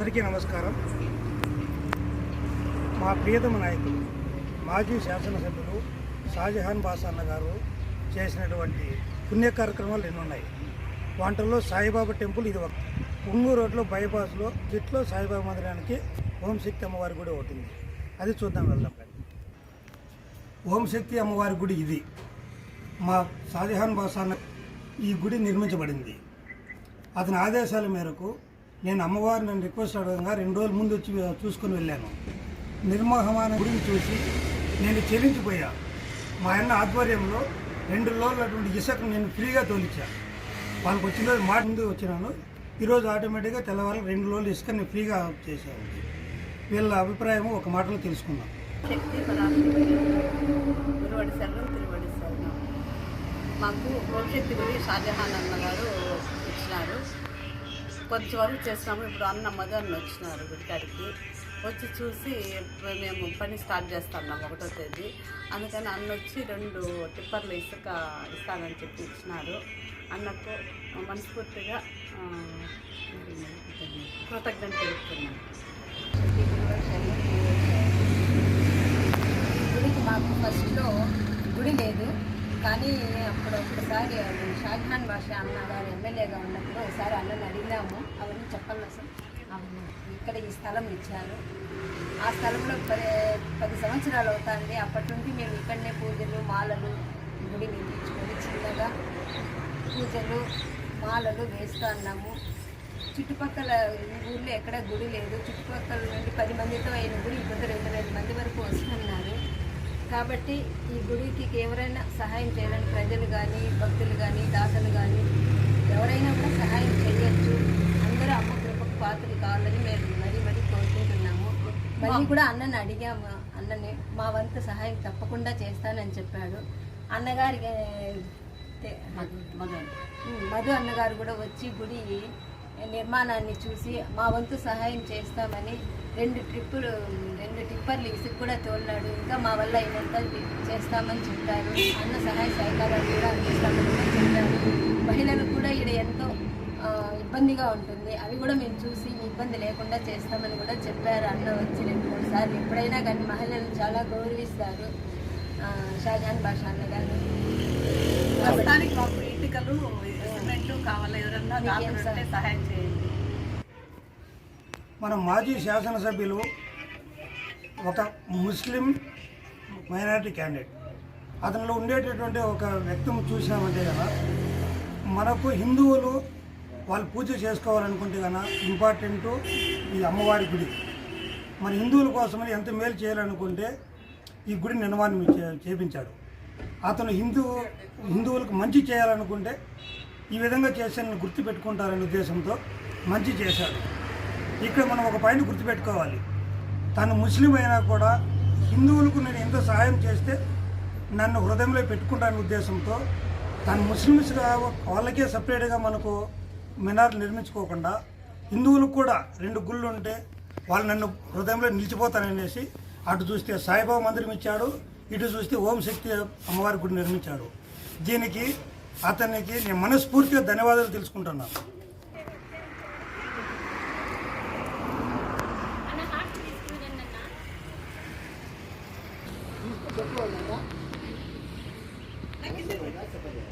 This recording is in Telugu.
అందరికీ నమస్కారం. మా ప్రియతమ నాయకులు మాజీ శాసనసభ్యులు షాజహాన్ బాసాన్న గారు చేసినటువంటి పుణ్య కార్యక్రమాలు ఎన్నున్నాయి. వంటల్లో సాయిబాబా టెంపుల్ ఇది ఒక ఉంగూరు రోడ్లో బైపాస్లో జిట్లో సాయిబాబా మందిరానికి ఓం శక్తి అమ్మవారి గుడి ఒకటి ఉంది. అది చూద్దాం వెళ్దాం. ఓంశక్తి ఓం శక్తి అమ్మవారి గుడి ఇది. మా షాజహాన్ బాసాన్న ఈ గుడి నిర్మించబడింది. అతని ఆదేశాల మేరకు నేను అమ్మవారిని రిక్వెస్ట్ అడగంగా రెండు రోజుల ముందు వచ్చి చూసుకొని వెళ్ళాను. నిర్మహమాన గుడిని చూసి నేను చెల్లించిపోయా మా అన్న ఆధ్వర్యంలో రెండు రోజులు అటువంటి ఇసుక నేను ఫ్రీగా తోలిచ్చా. వాళ్ళకి వచ్చిన రోజు మాట ముందు వచ్చినాను. ఈరోజు ఆటోమేటిక్గా తెల్లవారు రెండు రోజులు ఇసుక నేను ఫ్రీగా చేశాను. వీళ్ళ అభిప్రాయం ఒక మాటలో తెలుసుకుందాం. మాకు భవిష్యత్తు గురి షాజహాన్ అన్నగారు ఇచ్చినారు కొంచెం వరకు చేసినాము ఇప్పుడు అన్న మధు వచ్చినారు గుడికాడికి. వచ్చి చూసి మేము పని స్టార్ట్ చేస్తున్నాం ఒకటో తేదీ. అందుకని అన్న వచ్చి రెండు టిప్పర్లు ఇసుక ఇస్తానని చెప్పి ఇచ్చినారు. అన్నకు మనస్ఫూర్తిగా కృతజ్ఞత తెలుపుతున్నాను. గుడికి మాకు ఫస్ట్లో గుడి లేదు. కానీ అప్పుడు ఒకసారి షాజహాన్ బాషా అన్న గారు ఎమ్మెల్యేగా ఉన్నప్పుడు ఒకసారి అన్నని అడిగినాము. అవన్నీ చెప్పాలి అసలు ఇక్కడ ఈ స్థలం ఇచ్చారు. ఆ స్థలంలో పది పది సంవత్సరాలు అవుతుంది. అప్పటి నుండి మేము ఇక్కడనే పూజలు మాలలు గుడి నిర్మించుకొని చిన్నగా పూజలు మాలలు వేస్తున్నాము చుట్టుపక్కల ఊళ్ళో ఊర్లో ఎక్కడ గుడి లేదు. చుట్టుపక్కల నుండి పది మందితో అయిన గుడి ఇప్పుడు రెండు వేల మంది వరకు వస్తున్నారు. కాబట్టి ఈ గుడికి ఎవరైనా సహాయం చేయాలని ప్రజలు కానీ భక్తులు కానీ దాతలు కానీ ఎవరైనా కూడా సహాయం చేయొచ్చు. అందరూ అమ్మ కృపకు పాత్రలు కావాలని మేము మరీ మరీ కోరుకుంటున్నాము. మళ్ళీ కూడా అన్నని అడిగాము. అన్నని మా వంతు సహాయం తప్పకుండా చేస్తానని చెప్పాడు. అన్నగారి ఏ, తే- మగ ఉమ్, మధు అన్నగారు కూడా వచ్చి గుడి నిర్మాణాన్ని చూసి మా వంతు సహాయం చేస్తామని రెండు ట్రిప్పులు రెండు టిప్పర్లు ఇసుకు కూడా తోలినాడు. ఇంకా మా వల్ల ఇదంతా చేస్తామని చెప్పారు. అన్న సహాయ సహకారాలు కూడా అందిస్తామని చెప్పారు. మహిళలకు కూడా ఇక్కడ ఎంతో ఇబ్బందిగా ఉంటుంది. అవి కూడా మేము చూసి ఇబ్బంది లేకుండా చేస్తామని కూడా చెప్పారు అన్న వచ్చి రెండు మూడు సార్లు. ఎప్పుడైనా కానీ మహిళలు చాలా గౌరవిస్తారు. షాజాన్ బాషా అన్న అన్నగారు ప్రస్తుతానికి మాకు ఇటుకలు కావాలి? ఎవరన్నా సహాయం చేయండి. మన మాజీ శాసనసభ్యులు ఒక ముస్లిం మైనారిటీ క్యాండిడేట్. అతనిలో ఉండేటటువంటి ఒక వ్యక్తిని చూసినామంటే కదా మనకు హిందువులు వాళ్ళు పూజ చేసుకోవాలనుకుంటే కన్నా ఇంపార్టెంట్ ఈ అమ్మవారి గుడి. మన హిందువుల కోసమని ఎంత మేలు చేయాలనుకుంటే ఈ గుడి నిర్మాణం చేపించాడు. అతను హిందూ హిందువులకు మంచి చేయాలనుకుంటే ఈ విధంగా చేశాను గుర్తు పెట్టుకుంటారనే ఉద్దేశంతో మంచి చేశాడు. ఇక్కడ మనం ఒక పాయింట్ గుర్తుపెట్టుకోవాలి. తను ముస్లిం అయినా కూడా హిందువులకు నేను ఎంత సహాయం చేస్తే నన్ను హృదయంలో పెట్టుకుంటానే ఉద్దేశంతో తను ముస్లిమ్స్గా వాళ్ళకే సపరేట్గా మనకు మినార్ నిర్మించుకోకుండా హిందువులకు కూడా రెండు గుళ్ళు ఉంటే వాళ్ళు నన్ను హృదయంలో నిలిచిపోతాననేసి అటు చూస్తే సాయిబాబా మందిరం ఇచ్చాడు ఇటు చూస్తే ఓంశక్తి అమ్మవారి గుడి నిర్మించాడు దీనికి అతనికి నేను మనస్ఫూర్తిగా ధన్యవాదాలు తెలుసుకుంటున్నాను చెప్పండి